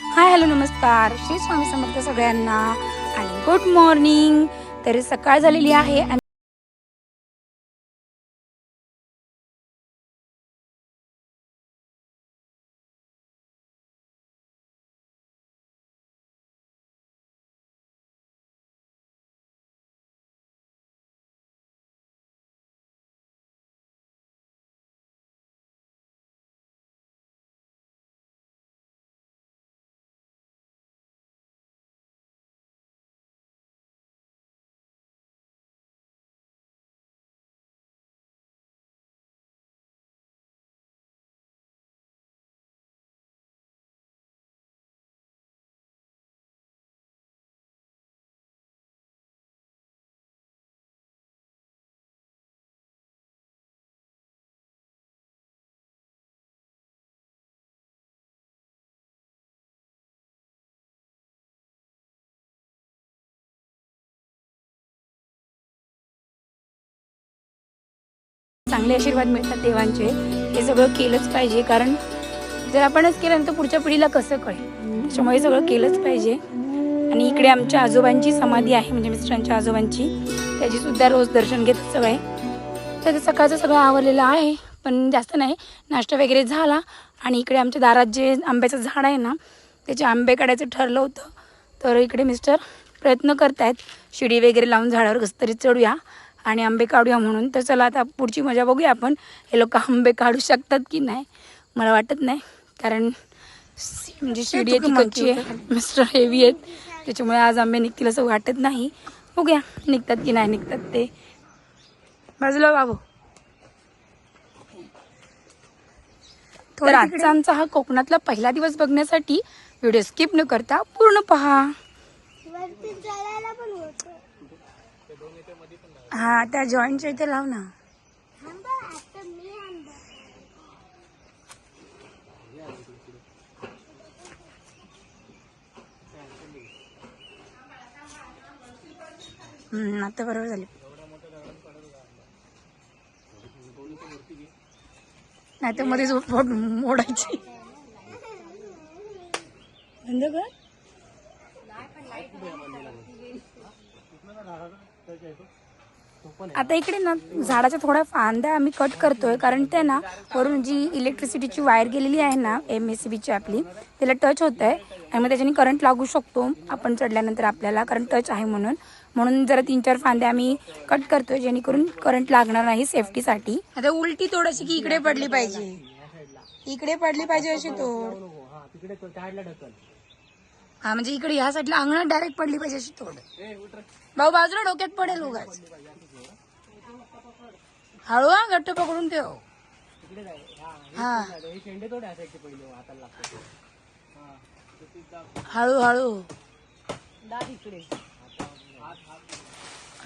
Hi hello नमस्कार. श्री स्वामी समर्थ सगळ्यांना. आणि गुड मॉर्निंग तर सकाळ झालेली आहे चांगले आशीर्वाद मिळतात देवांचे. हे सगळं केलंच पाहिजे कारण जर आपणच केलं तर पुढच्या पिढीला कसं कळेल? त्याच्यामुळे सगळं केलंच पाहिजे. आणि इकडे आमच्या आजोबांची समाधी आहे म्हणजे मिस्टरांच्या आजोबांची. त्याची सुद्धा रोज दर्शन घेतात सगळे. तर सकाळचं सगळं आवरलेलं आहे पण जास्त नाही. नाश्ता वगैरे झाला आणि इकडे आमच्या दारात जे आंब्याचं झाड आहे ना त्याचे आंबे काढायचं ठरलं होतं. तर इकडे मिस्टर प्रयत्न करतायत शिडी वगैरे लावून झाडावर कसं तरी चढूया. आणि आंबे काढूया म्हणून. तर चला आता पुढची मजा बघूया आपण. हे लोक आंबे काढू शकतात की नाही? मला वाटत नाही. कारण म्हणजे शिडी आहे ती कच्ची आहे. मिस्टर हेवी आहेत. त्याच्यामुळे आज आंबे निघतील असं वाटत नाही. बघूया निघतात की नाही निघतात ते. बाजूला बाबू तर आजचा आमचा हा कोकणातला पहिला दिवस बघण्यासाठी व्हिडिओ स्किप न करता पूर्ण पहा वरती चढायला पण होतं हा त्या जॉईंटच्या इथे लाव ना. आता हम्म, आता बरोबर झाले. नाही तर मध्येच पोट मोडायची. बंद कर. आता इकडे ना झाडाच्या थोड्या फांद्या आम्ही कट करतोय कारण ते ना वरून जी इलेक्ट्रिसिटीची वायर गेलेली आहे ना एम एस सी बीची आपली त्याला टच होत आहे आणि मग त्याच्याने करंट लागू शकतो आपण चढल्यानंतर आपल्याला कारण टच आहे म्हणून. म्हणून जरा तीन चार फांद्या आम्ही कट करतोय जेणेकरून करंट लागणार नाही सेफ्टीसाठी आता उलटी तोड अशी की इकडे पडली पाहिजे. इकडे पडली पाहिजे अशी तोड. हा म्हणजे इकडे ह्या साईडला अंगणात डायरेक्ट पडली पाहिजे अशी तोड. भाऊ बाजूला डोक्यात पडेल उगाच. हळू हा घट्ट पकडून ठेव. हा हळू हळू.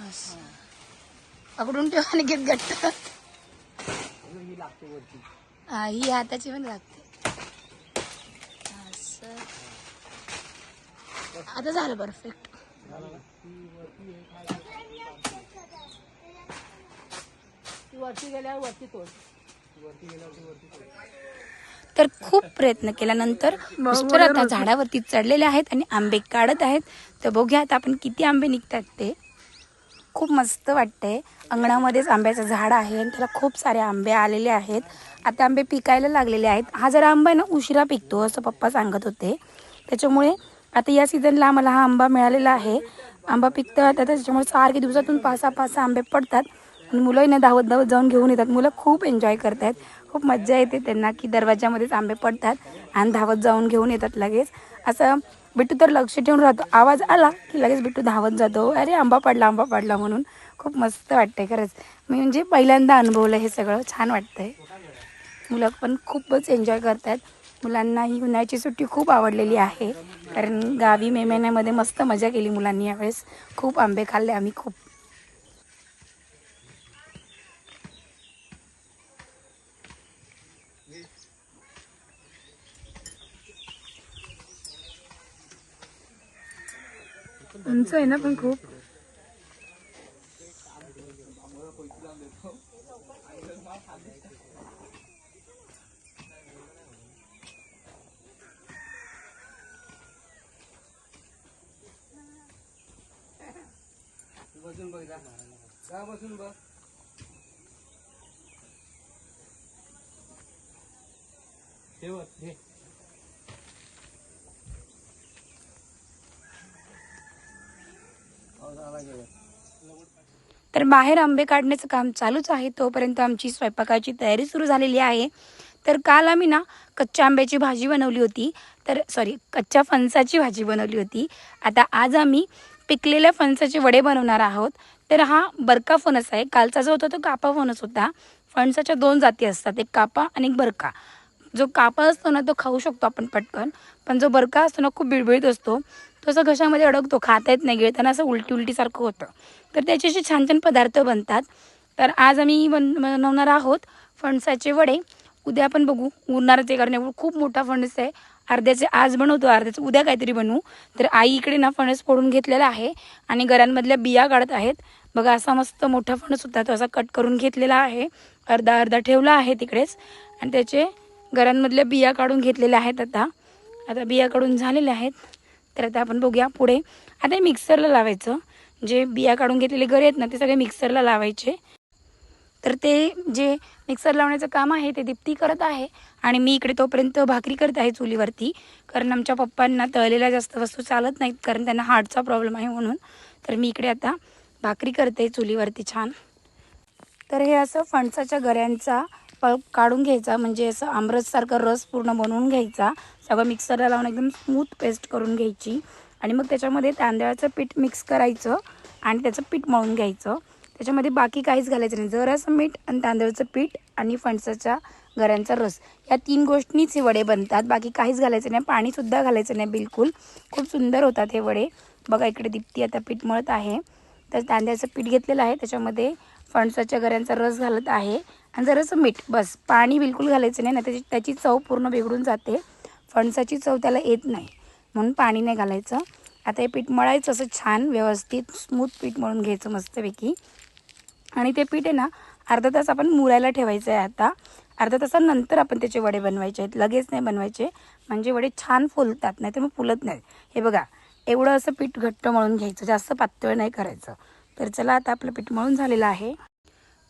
असं. पकडून ठेव आणि घेत घट्ट. हा ही हाताची पण लागते. असं. आता झालं परफेक्ट तर खूप प्रयत्न केल्यानंतर मिस्टर आता झाडावरती चढलेले आहेत आणि आंबे काढत आहेत. तर बघूया आता आपण किती आंबे निघतात ते. खूप मस्त वाटतंय. अंगणामध्येच आंब्याचं झाड आहे आणि त्याला खूप सारे आंबे आलेले आहेत. आता आंबे पिकायला लागलेले आहेत. हा जरा आंबा आहे ना उशिरा पिकतो असं पप्पा सांगत होते. त्याच्यामुळे आता या सीझनला आम्हाला हा आंबा मिळालेला आहे. आंबा पिकतं आता त्याच्यामुळे सारखे दिवसातून पाच सहा पाच सहा आंबे पडतात. मुलंही ना धावत धावत जाऊन घेऊन येतात. मुलं खूप एन्जॉय करतात खूप मज्जा येते त्यांना की दरवाजामध्येच आंबे पडतात आणि धावत जाऊन घेऊन येतात लगेच. असं बिट्टू तर लक्ष ठेवून राहतो. आवाज आला की लगेच बिट्टू धावत जातो. अरे आंबा पडला आंबा पडला म्हणून. खूप मस्त वाटतंय खरंच. मी म्हणजे पहिल्यांदा अनुभवलं हे सगळं. छान वाटतंय. मुलं पण खूपच एन्जॉय करतात मुलांना ही उन्हाळ्याची सुट्टी खूप आवडलेली आहे. कारण गावी मे महिन्यामध्ये मस्त मजा केली मुलांनी यावेळेस. खूप आंबे खाल्ले आम्ही खूप. उंच आहे ना पण खूप बसून बघ का बसून बघ हे तर बाहेर आंबे काढण्याचं काम चालूच आहे. तोपर्यंत आमची स्वयंपाकाची तयारी सुरू झालेली आहे. तर काल आम्ही ना कच्च्या आंब्याची भाजी बनवली होती. तर सॉरी कच्च्या फणसाची भाजी बनवली होती. आता आज आम्ही पिकलेल्या फणसाचे वडे बनवणार आहोत. तर हा बरका फणस आहे. कालचा जो होता तो कापा फणस होता. फणसाच्या दोन जाती असतात. एक कापा आणि एक बरका. जो कापा असतो ना तो खाऊ शकतो आपण पटकन. पण जो बरका असतो ना खूप बिळबिळीत असतो. तो असं घशामध्ये अडकतो खाता येत नाही गिळताना असं उलटी उलटीसारखं होतं. तर त्याचे असे छान छान पदार्थ बनतात. तर आज आम्ही बन बनवणार आहोत फणसाचे वडे. उद्या आपण बघू उरणारच आहे कारण खूप मोठा फणस आहे. अर्ध्याचे आज बनवतो अर्ध्याचं उद्या काहीतरी बनवू. तर आई इकडे ना फणस फोडून घेतलेला आहे आणि घरांमधल्या बिया काढत आहेत. बघा असा मस्त मोठा फणस होता तो असा कट करून घेतलेला आहे. अर्धा अर्धा ठेवला आहे तिकडेच. आणि त्याचे घरांमधल्या बिया काढून घेतलेल्या आहेत आता. आता बिया काढून झालेल्या आहेत. तर आता आपण बघूया पुढे. आता हे मिक्सरला लावायचं. जे बिया काढून घेतलेले गरे आहेत ना ते सगळे मिक्सरला लावायचे. तर ते जे मिक्सर लावण्याचं काम आहे ते दीप्ती करत आहे. आणि मी इकडे तोपर्यंत भाकरी करत आहे चुलीवरती. कारण आमच्या पप्पांना तळलेल्या जास्त वस्तू चालत नाहीत कारण त्यांना हार्टचा प्रॉब्लेम आहे म्हणून. तर मी इकडे आता भाकरी करते चुलीवरती छान. तर हे असं फणसाच्या गऱ्यांचा पळ काढून घ्यायचा. म्हणजे असं आमरससारखा रस पूर्ण बनवून घ्यायचा. सगळं मिक्सरला लावून एकदम स्मूथ पेस्ट करून घ्यायची. आणि मग त्याच्यामध्ये तांदळाचं पीठ मिक्स करायचं आणि त्याचं पीठ मळून घ्यायचं. त्याच्यामध्ये बाकी काहीच घालायचं नाही. जरासं मीठ आणि तांदळाचं पीठ आणि फणसाच्या गऱ्यांचा रस. या तीन गोष्टींनीच हे वडे बनतात. बाकी काहीच घालायचं नाही. पाणीसुद्धा घालायचं नाही बिलकुल. खूप सुंदर होतात हे वडे. बघा इकडे दीप्ती आता पीठ मळत आहे. तर तांदळाचं पीठ घेतलेलं आहे. त्याच्यामध्ये फणसाच्या गऱ्यांचा रस घालत आहे. आणि जरासं मीठ. बस. पाणी बिलकुल घालायचं नाही. ना त्याची त्याची चव पूर्ण बिघडून जाते. फणसाची चव त्याला येत नाही. म्हणून पाणी नाही घालायचं. आता हे पीठ मळायचं असं छान व्यवस्थित स्मूथ पीठ मळून घ्यायचं मस्तपैकी. आणि ते पीठ आहे ना अर्धा तास आपण मुरायला ठेवायचं आहे आता. अर्धा तासानंतर आपण त्याचे वडे बनवायचे आहेत. लगेच नाही बनवायचे. म्हणजे वडे छान फुलतात नाही तर मग फुलत नाहीत. हे बघा एवढं असं पीठ घट्ट मळून घ्यायचं. जास्त पातळ नाही करायचं. तर चला आता आपलं पीठ मळून झालेलं आहे.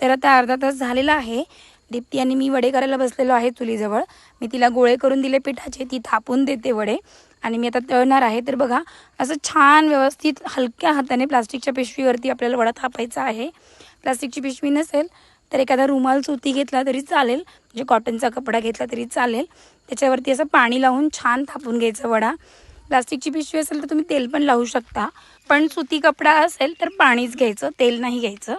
तर आता अर्धा तास झालेला आहे. दीप्ती आणि मी वडे करायला बसलेलो आहे चुलीजवळ. मी तिला गोळे करून दिले पिठाचे ती थापून देते वडे. आणि मी आता तळणार आहे. तर बघा असं छान व्यवस्थित हलक्या हाताने प्लास्टिकच्या पिशवीवरती आपल्याला वडा थापायचा आहे. प्लास्टिकची पिशवी नसेल तर एखादा रुमाल सुती घेतला तरी चालेल. म्हणजे कॉटनचा कपडा घेतला तरी चालेल. त्याच्यावरती असं पाणी लावून छान थापून घ्यायचं वडा. प्लास्टिकची पिशवी असेल तर तुम्ही तेल पण लावू शकता. पण सुती कपडा असेल तर पाणीच घ्यायचं तेल नाही घ्यायचं.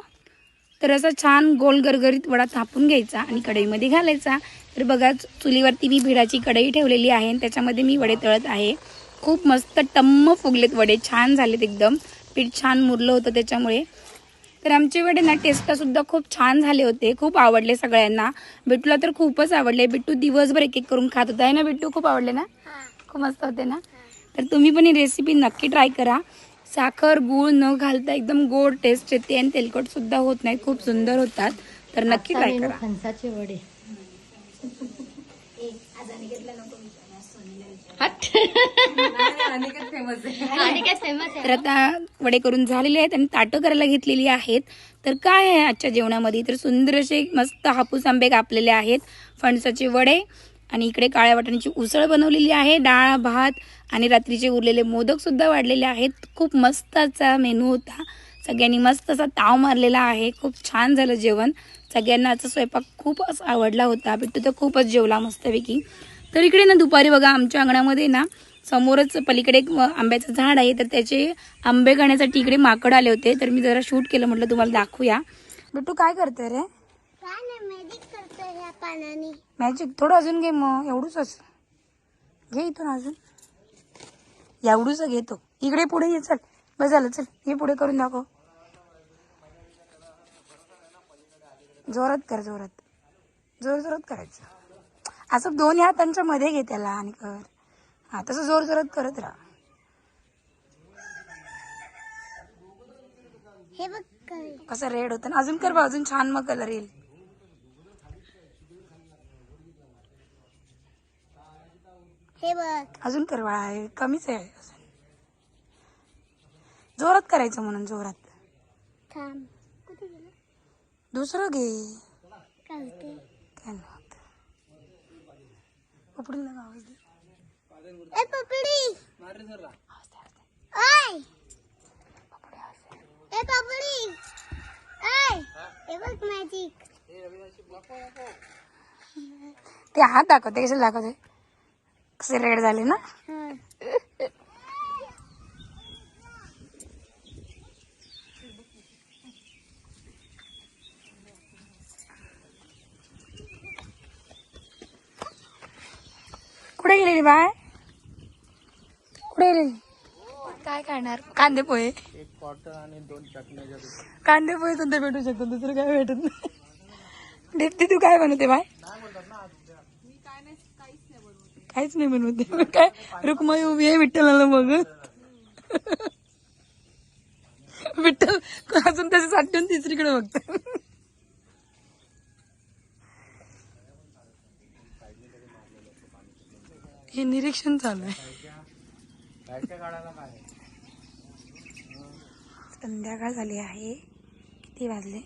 तर असा छान गोल गरगरीत वडा थापून घ्यायचा आणि कढईमध्ये घालायचा. तर बघा चुलीवरती मी भिडाची कढई ठेवलेली आहे आणि त्याच्यामध्ये मी वडे तळत आहे. खूप मस्त टम्म फुगलेत वडे छान झालेत एकदम. पीठ छान मुरलं होतं त्याच्यामुळे. तर आमचे वडे ना टेस्टला सुद्धा खूप छान झाले होते. खूप आवडले सगळ्यांना. बिट्टूला तर खूपच आवडले. बिट्टू दिवसभर एक एक करून खात होता. आहे ना बिट्टू खूप आवडले ना? खूप मस्त होते ना? तर तुम्ही पण ही रेसिपी नक्की ट्राय करा. साखर गूळ न घालता एकदम गोड टेस्ट येते आणि तेलकट सुद्धा होत नाही. खूप सुंदर होतात. तर नक्की ट्राय करा. फणसाचे वडे. आणि काय फेमस तर आता वडे करून झालेले आहेत आणि ताटं करायला घेतलेली आहेत. तर काय आहे आजच्या जेवणामध्ये? तर सुंदर असे मस्त हापूस आंबे कापलेले आहेत. फणसाचे वडे. आणि इकडे काळ्या वाटाण्याची उसळ बनवलेली आहे डाळ भात आणि रात्रीचे उरलेले मोदकसुद्धा वाढलेले आहेत. खूप मस्त असा मेनू होता. सगळ्यांनी मस्त असा ताव मारलेला आहे. खूप छान झालं जेवण. सगळ्यांना आजचा स्वयंपाक खूप असं आवडला होता. बिट्टू तर खूपच जेवला मस्तपैकी. तर इकडे ना दुपारी बघा आमच्या अंगणामध्ये ना समोरच पलीकडे एक आंब्याचं झाड आहे. तर त्याचे आंबे खाण्यासाठी इकडे माकड आले होते. तर मी जरा शूट केलं म्हटलं तुम्हाला दाखवूया. बिट्टू काय करते रे? नाही मॅजिक थोडं अजून घे मग एवढूच घे इथून अजून. एवढूच घेतो इकडे पुढे ये चल. बस झालं चल. हे पुढे करून दाखव. जोरात कर जोरात. जोर जोरात करायचं. असं दोन हातांच्या मध्ये घे त्याला आणि कर. हा तसं जोर जोरात करत राहा. हे बघ कसं रेड होतं ना? अजून कर बा अजून छान मग कलर येईल. हे बघ. अजून कर बाळा हे कमीच आहे अजून. जोरात करायचं म्हणून जोरात. थांब. कुठे गेलं दुसरं घे. काय होत पकडून नका आवाज दे. ए पपडी. आवाज दे, आवाज दे. ओय. पकडू, आवाज दे. ए पपडी. ओय. हे बघ मॅजिक ते हात दाखवते कसे दाखवते कसे रेड झाले ना? कुठे गेलेली बाय? कुठे गेलेली? काय करणार? कांदे पोहे. कॉटन आणि दोन कांदे पोहे सुद्धा भेटू शकतो दुसरं काय भेटत नाही. दीप्ती तू काय बनवते बाय? काहीच नाही बनवते मग काय? रुक्माई उभी आहे विठ्ठलाला बघत. विठ्ठल अजून त्याचे साठवून तिसरीकडे बघत. हे निरीक्षण चालू आहे. संध्याकाळ झाली आहे. किती वाजले?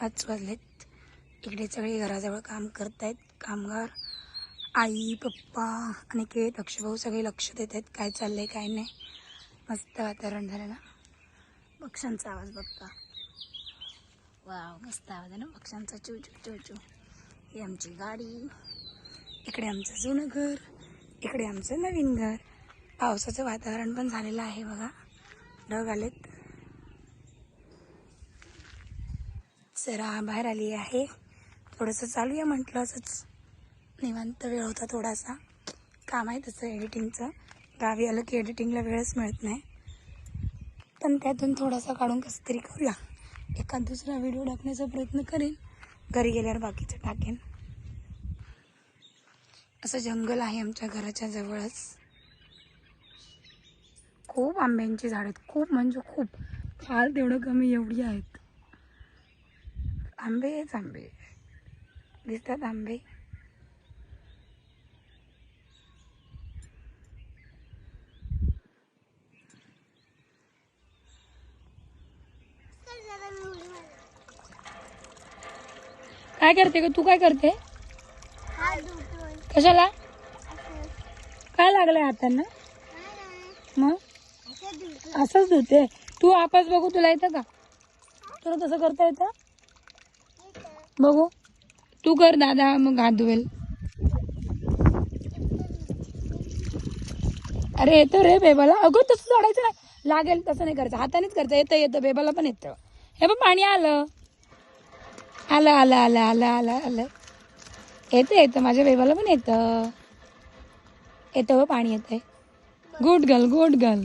पाच वाजलेत. इकडे सगळे घराजवळ काम करतायत. कामगार आई पप्पा आणि के भाऊ सगळे लक्ष देत आहेत काय चाललंय काय नाही. मस्त वातावरण झालं ना. पक्ष्यांचा आवाज बघता. वाव मस्त आवाज आहे ना पक्ष्यांचा. चू चू चू चू. ही आमची गाडी. इकडे आमचं जुनं घर. इकडे आमचं नवीन घर. पावसाचं वातावरण पण झालेलं आहे बघा. ढग आलेत. जरा बाहेर आली आहे. थोडंसं चालूया म्हटलं असंच. निवांत वेळ होता थोडासा. काम आहे तसं एडिटिंगचं गावी आलं की एडिटिंगला वेळच मिळत नाही. पण त्यातून थोडासा काढून कसं तरी करूया. एखाद दुसरा व्हिडिओ टाकण्याचा प्रयत्न करेन. घरी गेल्यावर बाकीचं टाकेन. असं जंगल आहे आमच्या घराच्या जवळच. खूप आंब्यांची झाड आहेत. खूप म्हणजे खूप. फार तेवढं कमी एवढी आहेत. आंबेच आंबे. दिसतात आंबे चल जरा मी उडी मारते. काय करते ग? तू काय करते? कशाला? काय लागलंय हातांना? मग? असंच धुते. तू आपच बघू तुला येतं का? तुला तसं करता येतं? बघू. तू कर दादा मग हात धुवेल. अरे येतं रे बेबाला. अगं तसं चढायचं नाही. लागेल तसं नाही करायचं. हातानेच करायचं. येतं येतं. बेबाला पण येतं. हे पण पाणी आलं. आलं आलं आलं आलं आलं आलं. येतं येतं माझ्या बेबाला पण येतं. येतं बघ पाणी येतंय. गुड गर्ल गुड गर्ल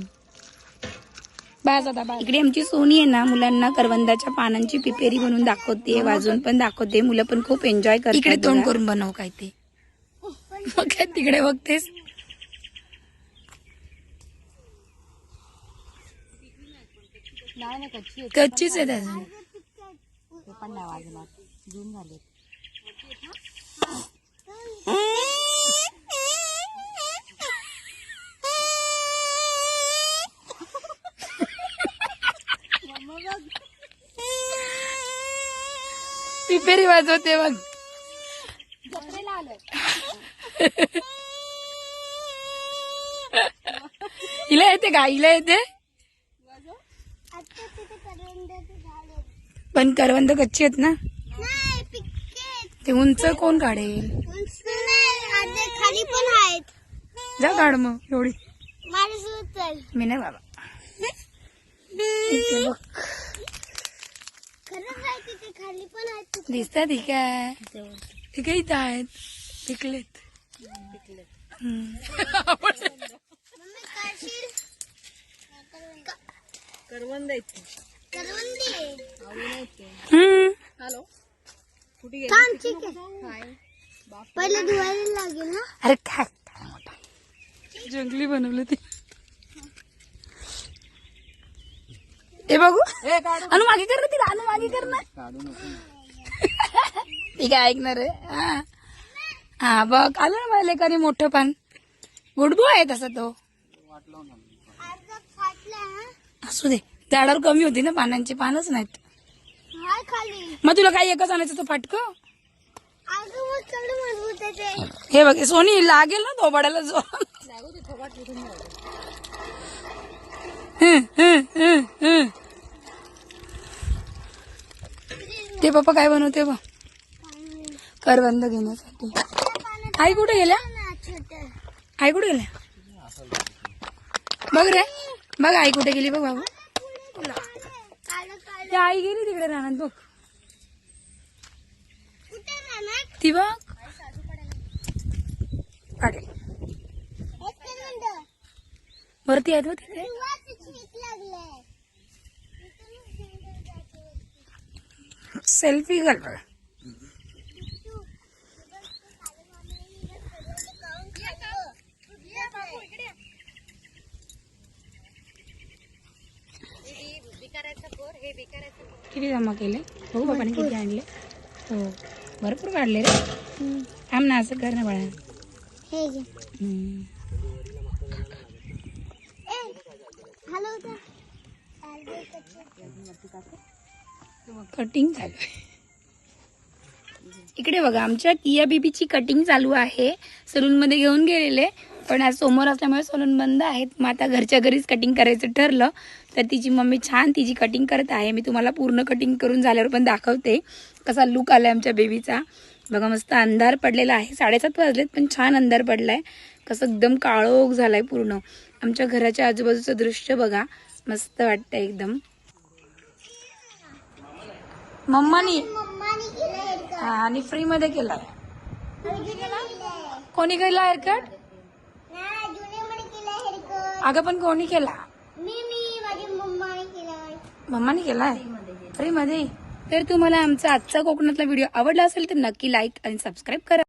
बस आता बस. इकडे आमची सोनी आहे ना मुलांना करवंदाच्या पानांची पिपेरी बनवून दाखवते वाजवून पण दाखवते. मुलं पण खूप एन्जॉय करतात इकडे तोंड करून बनव काय ते. मग काय तिकडे बघतेस. कच्चीच आहे त्याचं पिपेरी वाजवते बघ. हिला येते का? हिला येते आता तिथे करवंदाचं झाड आहे. पण करवंद कच्ची आहेत ना? ते उंच कोण काढेल? उंच नाही अर्धे खाली पण आहेत. जा काढ मग एवढी. मी नाही बाबा. दिसतात ठीक आहे ठीक आहे इथं आहेत. पिकलेत. हम्म. मम्मी काढशील करवंदी हम्म. थांब ठीक आहे. पहिले धुवायला लागेल ना अरे काय? काय मोठा? जंगली बनवलं ते. हे बघू. अनु मागे कर ना तिला अनु मागे कर ना. ठीक आहे ऐकणार आहे? हा. हा बघ. आलं ना मला लेकाने मोठं पान. गुडबो आहे तसा तो. वाटलं ना अर्धा फाटला हा? असू दे. झाडावर कमी होती ना पानांची. पानच नाहीत. मग तुला काही एकच आणायचं तो फाटक? हे बघ सोनी लागेल ना थोबाडाला जो. ते पप्पा काय बनवते बघ? करवंद घेण्यासाठी. आई कुठे गेल्या? आई कुठे गेल्या? बघ रे बघ आई कुठे गेली बघ बाबू. आई गेली तिकडे राहणार बघ कुठे राहणार ती बघ काढेल वरती आहेत हो तिथे. सेल्फी घाल बघ. किती जमा केले? हो, बघू बाबाने किती आणले? हो. भरपूर काढले रे. थांब ना असं कर ना बाळा. हे कटिंग चालू आहे. इकडे बघा आमच्या किया बीबीची कटिंग चालू आहे. सलून मध्ये घेऊन गेलेले. पण आज समोर असल्यामुळे सलून बंद आहेत. मग आता घरच्या घरीच कटिंग करायचं ठरलं. तर तिची मम्मी छान तिची कटिंग करत आहे. मी तुम्हाला पूर्ण कटिंग करून झाल्यावर पण दाखवते. कसा लुक आलाय आमच्या बेबीचा बघा मस्त अंधार पडलेला आहे. साडेसात वाजलेत पण छान अंधार पडलाय. कसं एकदम काळोख झालाय पूर्ण. आमच्या घराच्या आजूबाजूचं दृश्य बघा. मस्त वाटतंय एकदम. मम्मानी? हा, आणि फ्री मध्ये कोणी केला मध्ये केलं हेअरकट अगं पण कोणी केला मी मी माझी मम्माने केलंय मम्माने केलाय. फ्रीमध्ये तर तुम्हाला आमचा आजचा कोकणातला व्हिडिओ आवडला असेल तर नक्की लाईक आणि सबस्क्राईब करा.